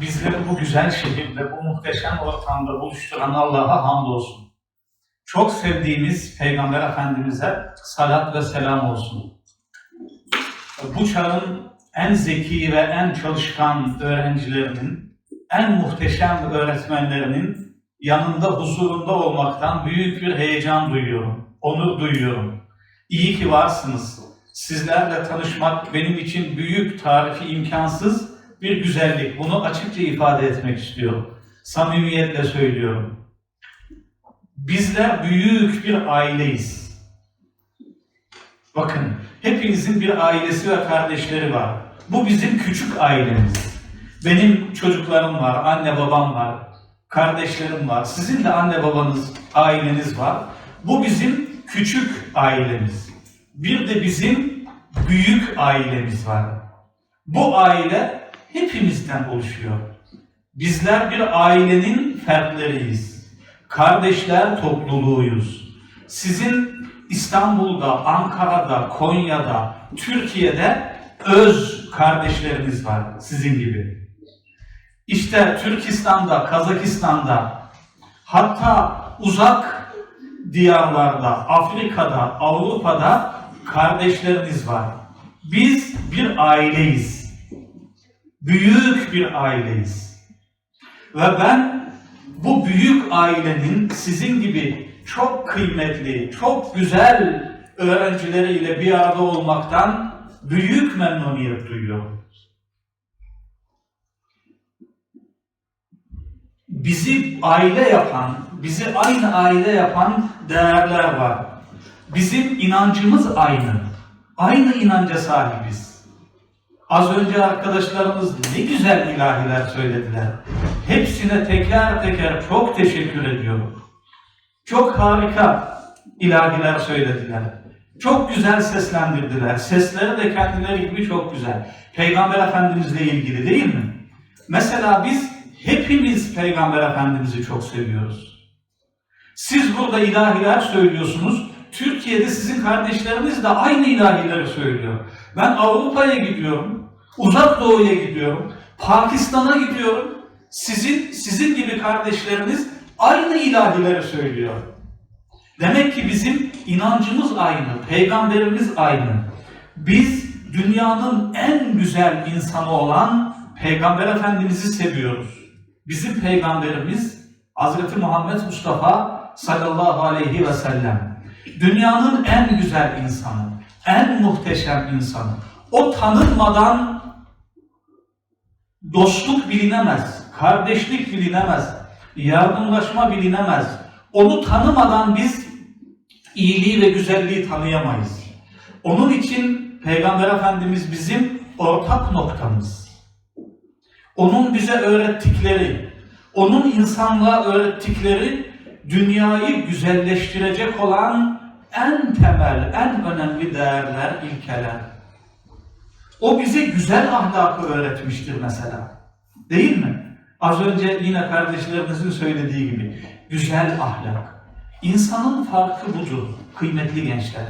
bizleri bu güzel şehirde, bu muhteşem ortamda buluşturan Allah'a hamdolsun. Çok sevdiğimiz Peygamber Efendimiz'e salat ve selam olsun. Bu çağın en zeki ve en çalışkan öğrencilerinin, en muhteşem öğretmenlerinin yanında, huzurunda olmaktan büyük bir heyecan duyuyorum, onur duyuyorum. İyi ki varsınız. Sizlerle tanışmak benim için büyük, tarifi imkansız bir güzellik. Bunu açıkça ifade etmek istiyorum. Samimiyetle söylüyorum. Bizler büyük bir aileyiz. Bakın, hepinizin bir ailesi ve kardeşleri var. Bu bizim küçük ailemiz. Benim çocuklarım var, anne babam var, kardeşlerim var. Sizin de anne babanız, aileniz var. Bu bizim küçük ailemiz. Bir de bizim büyük ailemiz var. Bu aile hepimizden oluşuyor. Bizler bir ailenin fertleriyiz. Kardeşler topluluğuyuz. Sizin İstanbul'da, Ankara'da, Konya'da, Türkiye'de öz kardeşleriniz var sizin gibi. İşte Türkistan'da, Kazakistan'da, hatta uzak diyarlarda, Afrika'da, Avrupa'da kardeşleriniz var. Biz bir aileyiz. Büyük bir aileyiz. Ve ben bu büyük ailenin sizin gibi çok kıymetli, çok güzel öğrencileriyle bir arada olmaktan büyük memnuniyet duyuyorum. Bizi aile yapan, bizi aynı aile yapan değerler var. Bizim inancımız aynı. Aynı inanca sahibiz. Az önce arkadaşlarımız ne güzel ilahiler söylediler. Hepsine teker teker çok teşekkür ediyorum. Çok harika ilahiler söylediler. Çok güzel seslendirdiler. Sesleri de kendileri gibi çok güzel. Peygamber Efendimizle ilgili değil mi? Mesela biz hepimiz Peygamber Efendimiz'i çok seviyoruz. Siz burada ilahiler söylüyorsunuz. Türkiye'de sizin kardeşleriniz de aynı ilahileri söylüyor. Ben Avrupa'ya gidiyorum, Uzak Doğu'ya gidiyorum, Pakistan'a gidiyorum. Sizin sizin gibi kardeşleriniz aynı ilahileri söylüyor. Demek ki bizim inancımız aynı, peygamberimiz aynı. Biz dünyanın en güzel insanı olan Peygamber Efendimiz'i seviyoruz. Bizim peygamberimiz Hz. Muhammed Mustafa sallallahu aleyhi ve sellem. Dünyanın en güzel insanı, en muhteşem insanı. O tanınmadan dostluk bilinemez, kardeşlik bilinemez, yardımlaşma bilinemez. Onu tanımadan biz iyiliği ve güzelliği tanıyamayız. Onun için Peygamber Efendimiz bizim ortak noktamız. Onun bize öğrettikleri, onun insanlığa öğrettikleri dünyayı güzelleştirecek olan en temel, en önemli değerler, ilkeler. O bize güzel ahlakı öğretmiştir mesela. Değil mi? Az önce yine kardeşlerimizin söylediği gibi güzel ahlak. İnsanın farkı budur kıymetli gençler.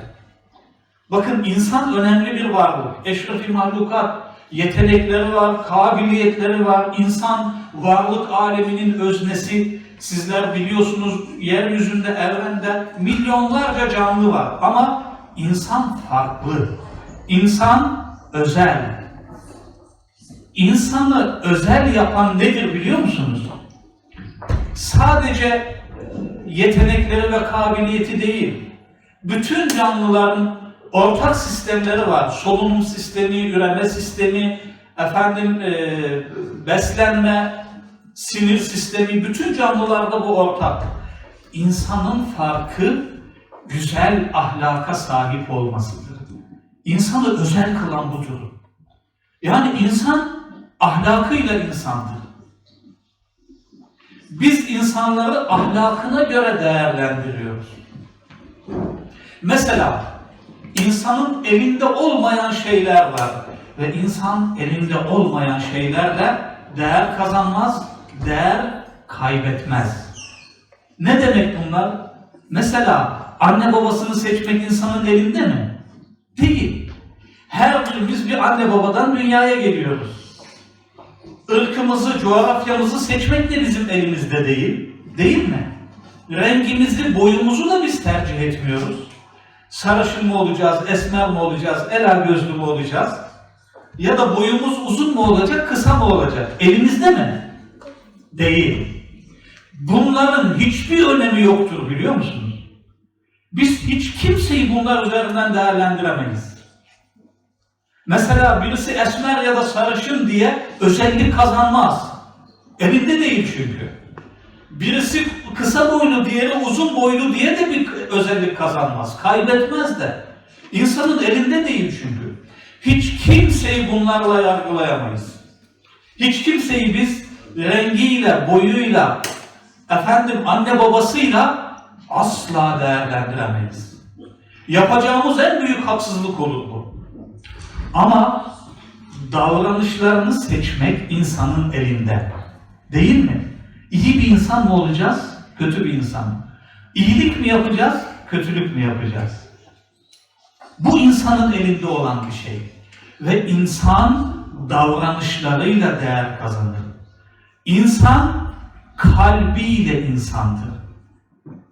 Bakın insan önemli bir varlık. Eşrefi mahlukat, yetenekleri var, kabiliyetleri var. İnsan varlık aleminin öznesi. Sizler biliyorsunuz yeryüzünde, evrende milyonlarca canlı var. Ama insan farklı. İnsan özel. İnsanı özel yapan nedir biliyor musunuz? Sadece yetenekleri ve kabiliyeti değil, bütün canlıların ortak sistemleri var. Solunum sistemi, üreme sistemi, efendim e, beslenme, sinir sistemi, bütün canlılarda bu ortak. İnsanın farkı güzel ahlaka sahip olmasıdır. İnsanı özel kılan budur. Yani insan ahlakıyla insandır. Biz insanları ahlakına göre değerlendiriyoruz. Mesela insanın elinde olmayan şeyler var ve insan elinde olmayan şeylerle değer kazanmaz, değer kaybetmez. Ne demek bunlar? Mesela anne babasını seçmek insanın elinde mi? Değil. Her birimiz bir anne babadan dünyaya geliyoruz. ırkımızı, coğrafyamızı seçmek de bizim elimizde değil. Değil mi? Rengimizi, boyumuzu da biz tercih etmiyoruz. Sarışın mı olacağız, esmer mi olacağız, ela gözlü mü olacağız? Ya da boyumuz uzun mu olacak, kısa mı olacak? Elimizde mi? Değil. Bunların hiçbir önemi yoktur biliyor musunuz? Biz hiç kimseyi bunlar üzerinden değerlendiremeyiz. Mesela birisi esmer ya da sarışın diye özellik kazanmaz. Elinde değil çünkü. Birisi kısa boylu, diğeri uzun boylu diye de bir özellik kazanmaz. Kaybetmez de. İnsanın elinde değil çünkü. Hiç kimseyi bunlarla yargılayamayız. Hiç kimseyi biz rengiyle, boyuyla, efendim anne babasıyla asla değerlendiremeyiz. Yapacağımız en büyük haksızlık olur bu. Ama davranışlarını seçmek insanın elinde. Değil mi? İyi bir insan mı olacağız, kötü bir insan mı? İyilik mi yapacağız, kötülük mü yapacağız? Bu insanın elinde olan bir şey. Ve insan davranışlarıyla değer kazanır. İnsan kalbiyle insandır.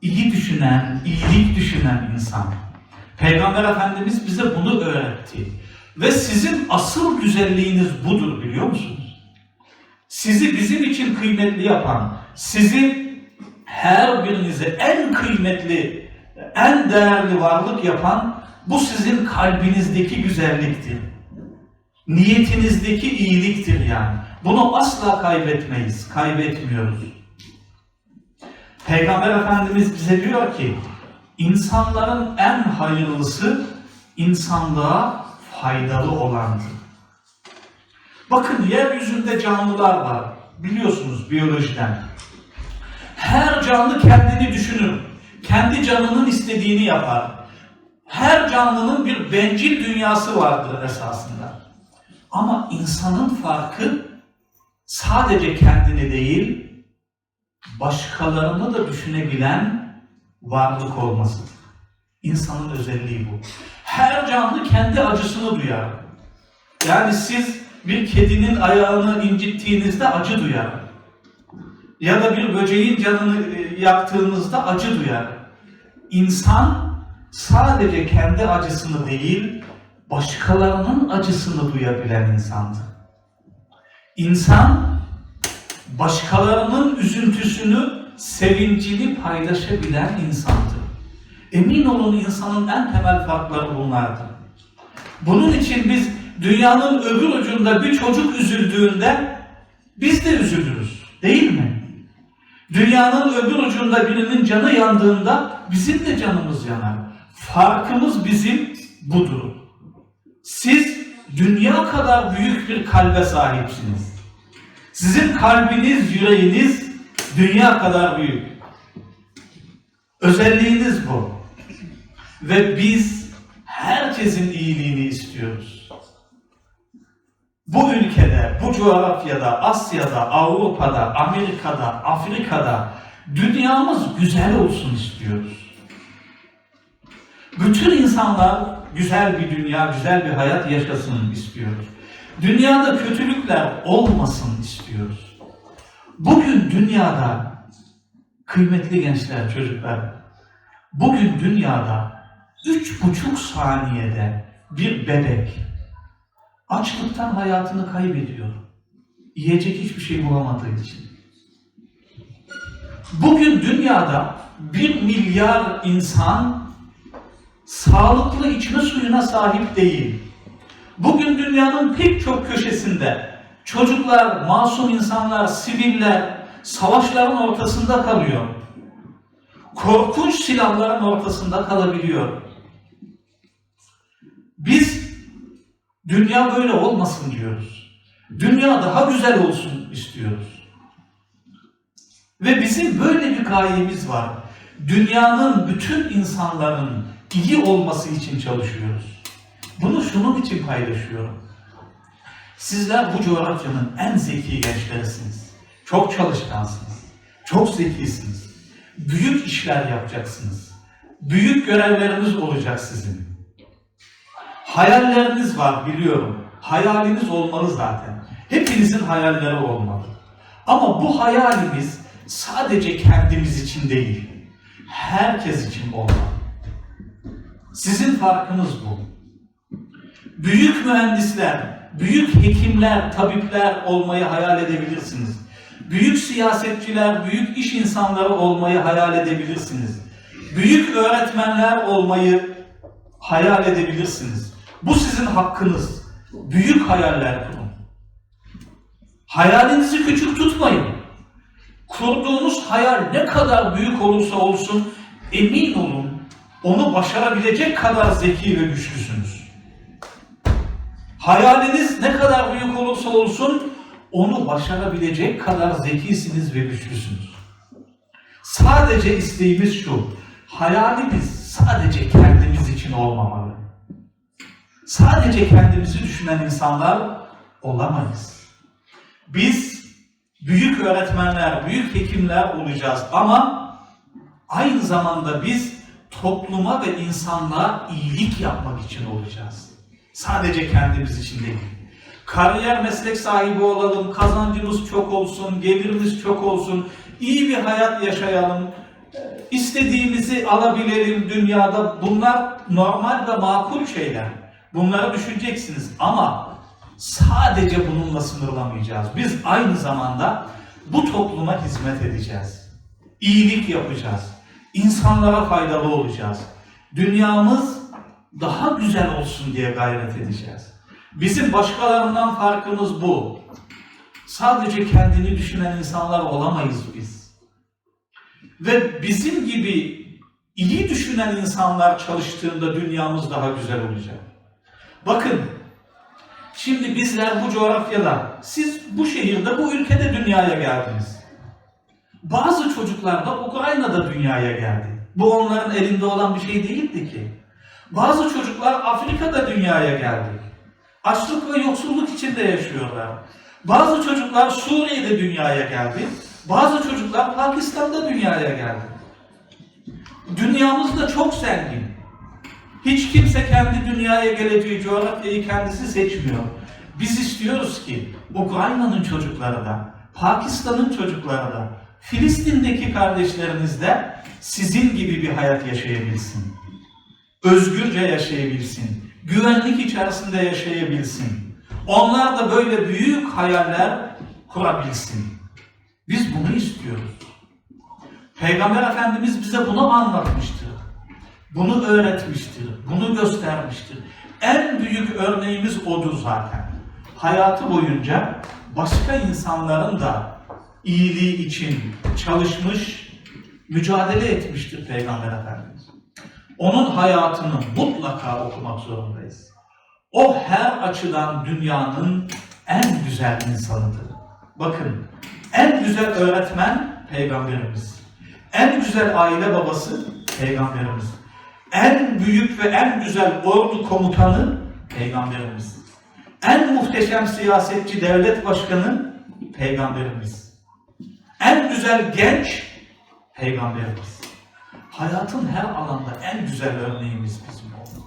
İyi düşünen, iyilik düşünen insan. Peygamber Efendimiz bize bunu öğretti. Ve sizin asıl güzelliğiniz budur biliyor musunuz? Sizi bizim için kıymetli yapan, sizi her birinize en kıymetli, en değerli varlık yapan bu sizin kalbinizdeki güzelliktir. Niyetinizdeki iyiliktir yani. Bunu asla kaybetmeyiz, kaybetmiyoruz. Peygamber Efendimiz bize diyor ki, insanların en hayırlısı insanlığa faydalı olandır. Bakın yeryüzünde canlılar var. Biliyorsunuz biyolojiden. Her canlı kendini düşünür. Kendi canının istediğini yapar. Her canlının bir bencil dünyası vardır esasında. Ama insanın farkı sadece kendini değil, başkalarını da düşünebilen varlık olmasıdır. İnsanın özelliği bu. Her canlı kendi acısını duyar. Yani siz bir kedinin ayağını incittiğinizde acı duyar. Ya da bir böceğin canını e, yaktığınızda acı duyar. İnsan sadece kendi acısını değil, başkalarının acısını duyabilen insandır. İnsan başkalarının üzüntüsünü, sevincini paylaşabilen insandır. Emin olun insanın en temel farkları bunlardır. Bunun için biz dünyanın öbür ucunda bir çocuk üzüldüğünde biz de üzülürüz. Değil mi? Dünyanın öbür ucunda birinin canı yandığında bizim de canımız yanar. Farkımız bizim budur. Siz dünya kadar büyük bir kalbe sahipsiniz. Sizin kalbiniz, yüreğiniz dünya kadar büyük. Özelliğiniz bu. Ve biz herkesin iyiliğini istiyoruz. Bu ülkede, bu coğrafyada, Asya'da, Avrupa'da, Amerika'da, Afrika'da dünyamız güzel olsun istiyoruz. Bütün insanlar güzel bir dünya, güzel bir hayat yaşasın istiyoruz. Dünyada kötülükler olmasın istiyoruz. Bugün dünyada kıymetli gençler, çocuklar, bugün dünyada üç buçuk saniyede bir bebek açlıktan hayatını kaybediyor. Yiyecek hiçbir şey bulamadığı için. Bugün dünyada bir milyar insan sağlıklı içme suyuna sahip değil. Bugün dünyanın pek çok köşesinde çocuklar, masum insanlar, siviller savaşların ortasında kalıyor. Korkunç silahların ortasında kalabiliyor. Biz dünya böyle olmasın diyoruz. Dünya daha güzel olsun istiyoruz. Ve bizim böyle bir gayemiz var. Dünyanın bütün insanların iyi olması için çalışıyoruz. Bunu şunun için paylaşıyorum. Sizler bu coğrafyanın en zeki gençlerisiniz. Çok çalışkansınız. Çok zekisiniz. Büyük işler yapacaksınız. Büyük görevleriniz olacak sizin. Hayalleriniz var biliyorum. Hayaliniz olmalı zaten. Hepinizin hayalleri olmalı. Ama bu hayalimiz sadece kendimiz için değil, herkes için olmalı. Sizin farkınız bu. Büyük mühendisler, büyük hekimler, tabipler olmayı hayal edebilirsiniz. Büyük siyasetçiler, büyük iş insanları olmayı hayal edebilirsiniz. Büyük öğretmenler olmayı hayal edebilirsiniz. Bu sizin hakkınız. Büyük hayaller kurun. Hayalinizi küçük tutmayın. Kurduğunuz hayal ne kadar büyük olursa olsun emin olun onu başarabilecek kadar zeki ve güçlüsünüz. Hayaliniz ne kadar büyük olursa olsun onu başarabilecek kadar zekisiniz ve güçlüsünüz. Sadece isteğimiz şu, hayalimiz sadece kendimiz için olmamalı. Sadece kendimizi düşünen insanlar olamayız. Biz büyük öğretmenler, büyük hekimler olacağız ama aynı zamanda biz topluma ve insanlığa iyilik yapmak için olacağız. Sadece kendimiz için değil. Kariyer meslek sahibi olalım, kazancımız çok olsun, gelirimiz çok olsun, iyi bir hayat yaşayalım, istediğimizi alabilelim dünyada. Bunlar normal ve makul şeyler. Bunları düşüneceksiniz ama sadece bununla sınırlamayacağız. Biz aynı zamanda bu topluma hizmet edeceğiz. İyilik yapacağız. İnsanlara faydalı olacağız. Dünyamız daha güzel olsun diye gayret edeceğiz. Bizim başkalarından farkımız bu. Sadece kendini düşünen insanlar olamayız biz. Ve bizim gibi iyi düşünen insanlar çalıştığında dünyamız daha güzel olacak. Bakın, şimdi bizler bu coğrafyada, siz bu şehirde, bu ülkede dünyaya geldiniz. Bazı çocuklar da Ukrayna'da dünyaya geldi. Bu onların elinde olan bir şey değildi ki. Bazı çocuklar Afrika'da dünyaya geldi. Açlık ve yoksulluk içinde yaşıyorlar. Bazı çocuklar Suriye'de dünyaya geldi. Bazı çocuklar Pakistan'da dünyaya geldi. Dünyamız da çok zengin. Hiç kimse kendi dünyaya geleceği coğrafyayı kendisi seçmiyor. Biz istiyoruz ki Ukrayna'nın çocukları da, Pakistan'ın çocukları da, Filistin'deki kardeşleriniz de sizin gibi bir hayat yaşayabilsin. Özgürce yaşayabilsin. Güvenlik içerisinde yaşayabilsin. Onlar da böyle büyük hayaller kurabilsin. Biz bunu istiyoruz. Peygamber Efendimiz bize bunu anlatmıştır. Bunu öğretmiştir. Bunu göstermiştir. En büyük örneğimiz odur zaten. Hayatı boyunca başka insanların da iyiliği için çalışmış, mücadele etmiştir Peygamber Efendimiz. Onun hayatını mutlaka okumak zorundayız. O her açıdan dünyanın en güzel insanıdır. Bakın, en güzel öğretmen Peygamberimiz. En güzel aile babası Peygamberimiz. En büyük ve en güzel ordu komutanı Peygamberimiz. En muhteşem siyasetçi devlet başkanı Peygamberimiz. En güzel genç Peygamberimiz. Hayatın her alanda en güzel örneğimiz bizim oldu.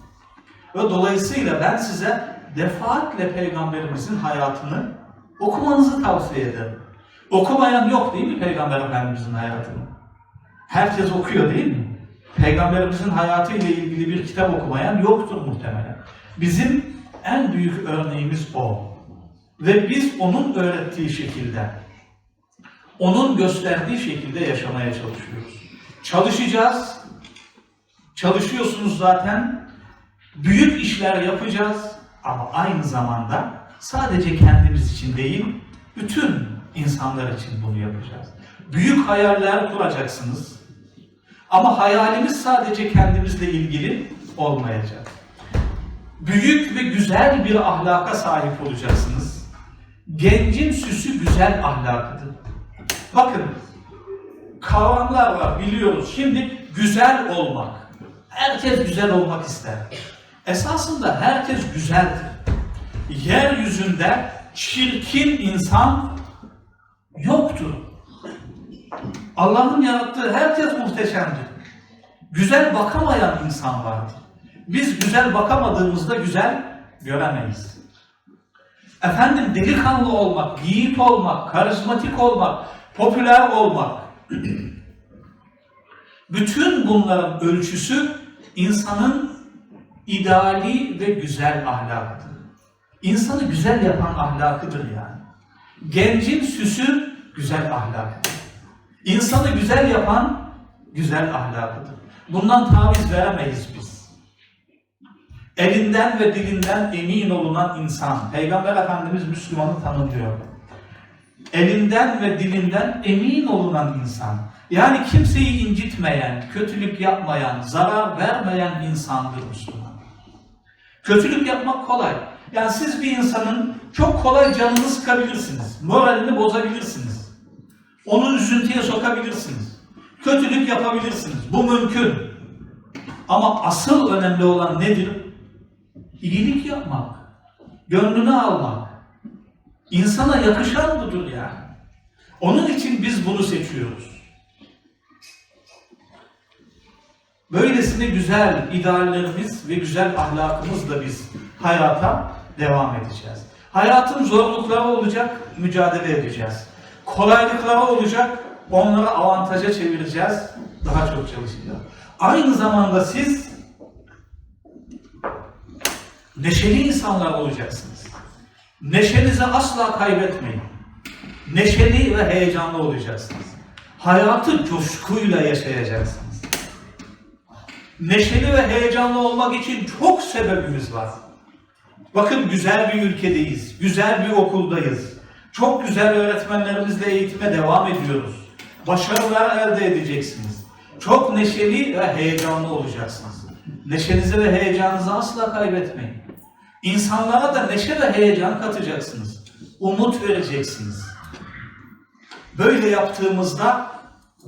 Ve dolayısıyla ben size defaatle Peygamberimizin hayatını okumanızı tavsiye ederim. Okumayan yok değil mi Peygamber Efendimizin hayatını? Herkes okuyor değil mi? Peygamberimizin hayatı ile ilgili bir kitap okumayan yoktur muhtemelen. Bizim en büyük örneğimiz o. Ve biz onun öğrettiği şekilde, onun gösterdiği şekilde yaşamaya çalışıyoruz. Çalışacağız. Çalışıyorsunuz zaten. Büyük işler yapacağız ama aynı zamanda sadece kendimiz için değil, bütün insanlar için bunu yapacağız. Büyük hayaller kuracaksınız. Ama hayalimiz sadece kendimizle ilgili olmayacak. Büyük ve güzel bir ahlaka sahip olacaksınız. Gencin süsü güzel ahlakıdır. Bakın, kavramlar var biliyoruz. Şimdi güzel olmak. Herkes güzel olmak ister. Esasında herkes güzeldir. Yeryüzünde çirkin insan yoktur. Allah'ın yarattığı herkes muhteşemdir. Güzel bakamayan insan vardır. Biz güzel bakamadığımızda güzel göremeyiz. efendim delikanlı olmak, yiğit olmak, karizmatik olmak, popüler olmak. Bütün bunların ölçüsü insanın ideali ve güzel ahlakıdır. İnsanı güzel yapan ahlakıdır yani. Gencin süsü güzel ahlakıdır. İnsanı güzel yapan güzel ahlakıdır. Bundan taviz veremeyiz biz. Elinden ve dilinden emin olunan insan. Peygamber Efendimiz Müslümanı tanımlıyor. Elinden ve dilinden emin olunan insan. Yani kimseyi incitmeyen, kötülük yapmayan, zarar vermeyen insandır Müslüman. Kötülük yapmak kolay. Yani siz bir insanın çok kolay canını sıkabilirsiniz. Moralini bozabilirsiniz. Onu üzüntüye sokabilirsiniz. Kötülük yapabilirsiniz. Bu mümkün. Ama asıl önemli olan nedir? İyilik yapmak. Gönlünü almak. İnsana yakışan budur yani. Onun için biz bunu seçiyoruz. Böylesine güzel ideallerimiz ve güzel ahlakımızla biz hayata devam edeceğiz. Hayatın zorlukları olacak, mücadele edeceğiz. Kolaylıkları olacak, onları avantaja çevireceğiz, daha çok çalışacağız. Aynı zamanda siz neşeli insanlar olacaksınız. Neşenizi asla kaybetmeyin. Neşeli ve heyecanlı olacaksınız. Hayatı coşkuyla yaşayacaksınız. Neşeli ve heyecanlı olmak için çok sebebimiz var. Bakın güzel bir ülkedeyiz, güzel bir okuldayız. Çok güzel öğretmenlerimizle eğitime devam ediyoruz. Başarılar elde edeceksiniz. Çok neşeli ve heyecanlı olacaksınız. Neşenizi ve heyecanınızı asla kaybetmeyin. İnsanlara da neşe ve heyecan katacaksınız. Umut vereceksiniz. Böyle yaptığımızda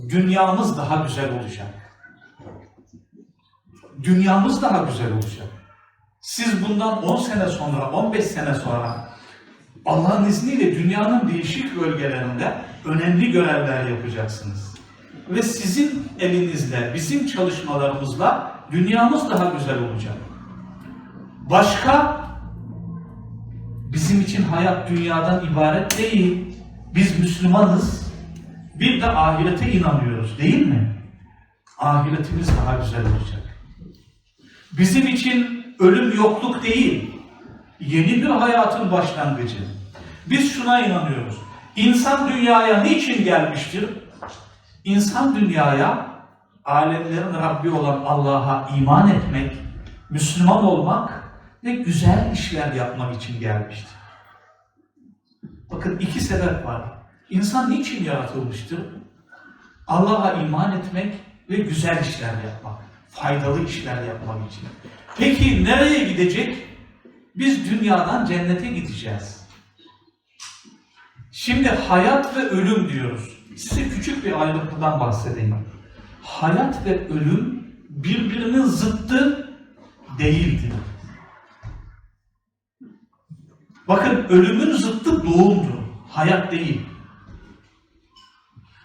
dünyamız daha güzel olacak. Dünyamız daha güzel olacak. Siz bundan 10 sene sonra, 15 sene sonra Allah'ın izniyle dünyanın değişik bölgelerinde önemli görevler yapacaksınız. Ve sizin elinizle, bizim çalışmalarımızla dünyamız daha güzel olacak. Başka bizim için hayat dünyadan ibaret değil. Biz Müslümanız. Bir de ahirete inanıyoruz değil mi? Ahiretimiz daha güzel olacak. Bizim için ölüm yokluk değil. Yeni bir hayatın başlangıcı. Biz şuna inanıyoruz. İnsan dünyaya niçin gelmiştir? İnsan dünyaya alemlerin Rabbi olan Allah'a iman etmek, Müslüman olmak ve güzel işler yapmak için gelmiştir. Bakın iki sebep var. İnsan niçin yaratılmıştır? Allah'a iman etmek ve güzel işler yapmak, faydalı işler yapmak için. Peki nereye gidecek? Biz dünyadan cennete gideceğiz. Şimdi hayat ve ölüm diyoruz. Size küçük bir ayrıntıdan bahsedeyim. Hayat ve ölüm birbirinin zıttı değildir. Bakın ölümün zıttı doğumdur. Hayat değil.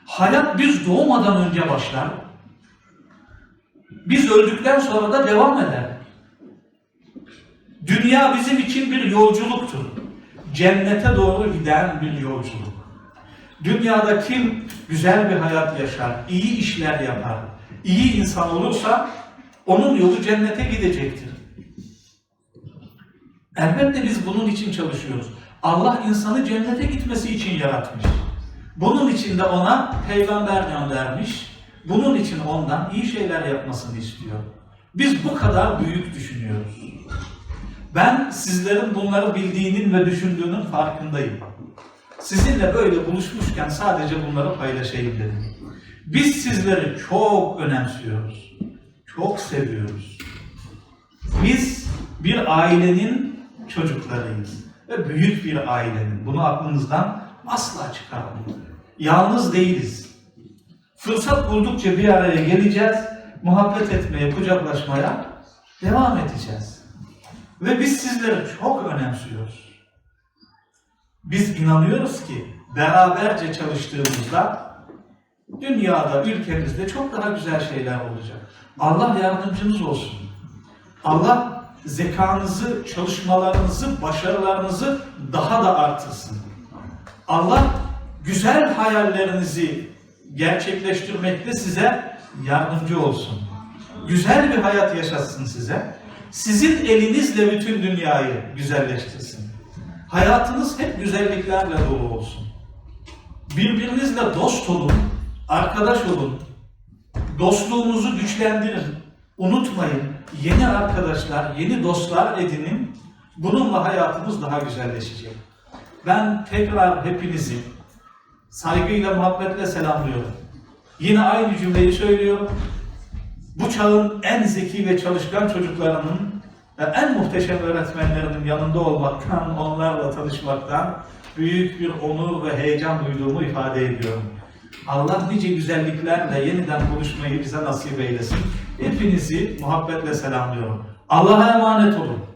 Hayat biz doğmadan önce başlar. Biz öldükten sonra da devam eder. Dünya bizim için bir yolculuktur. Cennete doğru giden bir yolculuk. Dünyada kim güzel bir hayat yaşar, iyi işler yapar, iyi insan olursa onun yolu cennete gidecektir. Elbette biz bunun için çalışıyoruz. Allah insanı cennete gitmesi için yaratmış. Bunun için de ona peygamber göndermiş. Bunun için ondan iyi şeyler yapmasını istiyor. Biz bu kadar büyük düşünüyoruz. Ben sizlerin bunları bildiğinin ve düşündüğünün farkındayım. Sizinle böyle buluşmuşken sadece bunları paylaşayım dedim. Biz sizleri çok önemsiyoruz. Çok seviyoruz. Biz bir ailenin çocuklarıyız. Ve büyük bir ailenin. Bunu aklınızdan asla çıkarmayın. Yalnız değiliz. Fırsat buldukça bir araya geleceğiz. Muhabbet etmeye, kucaklaşmaya devam edeceğiz. Ve biz sizleri çok önemsiyoruz. Biz inanıyoruz ki beraberce çalıştığımızda dünyada, ülkemizde çok daha güzel şeyler olacak. Allah yardımcınız olsun. Allah zekanızı, çalışmalarınızı, başarılarınızı daha da artırsın. Allah güzel hayallerinizi gerçekleştirmekte size yardımcı olsun. Güzel bir hayat yaşatsın size. Sizin elinizle bütün dünyayı güzelleştirsin. Hayatınız hep güzelliklerle dolu olsun. Birbirinizle dost olun, arkadaş olun. Dostluğunuzu güçlendirin. Unutmayın, yeni arkadaşlar, yeni dostlar edinin. Bununla hayatımız daha güzelleşecek. Ben tekrar hepinizi saygıyla, muhabbetle selamlıyorum. Yine aynı cümleyi söylüyorum. Bu çağın en zeki ve çalışkan çocuklarının ve en muhteşem öğretmenlerinin yanında olmaktan, onlarla tanışmaktan büyük bir onur ve heyecan duyduğumu ifade ediyorum. Allah nice güzelliklerle yeniden buluşmayı bize nasip eylesin. Hepinizi muhabbetle selamlıyorum. Allah'a emanet olun.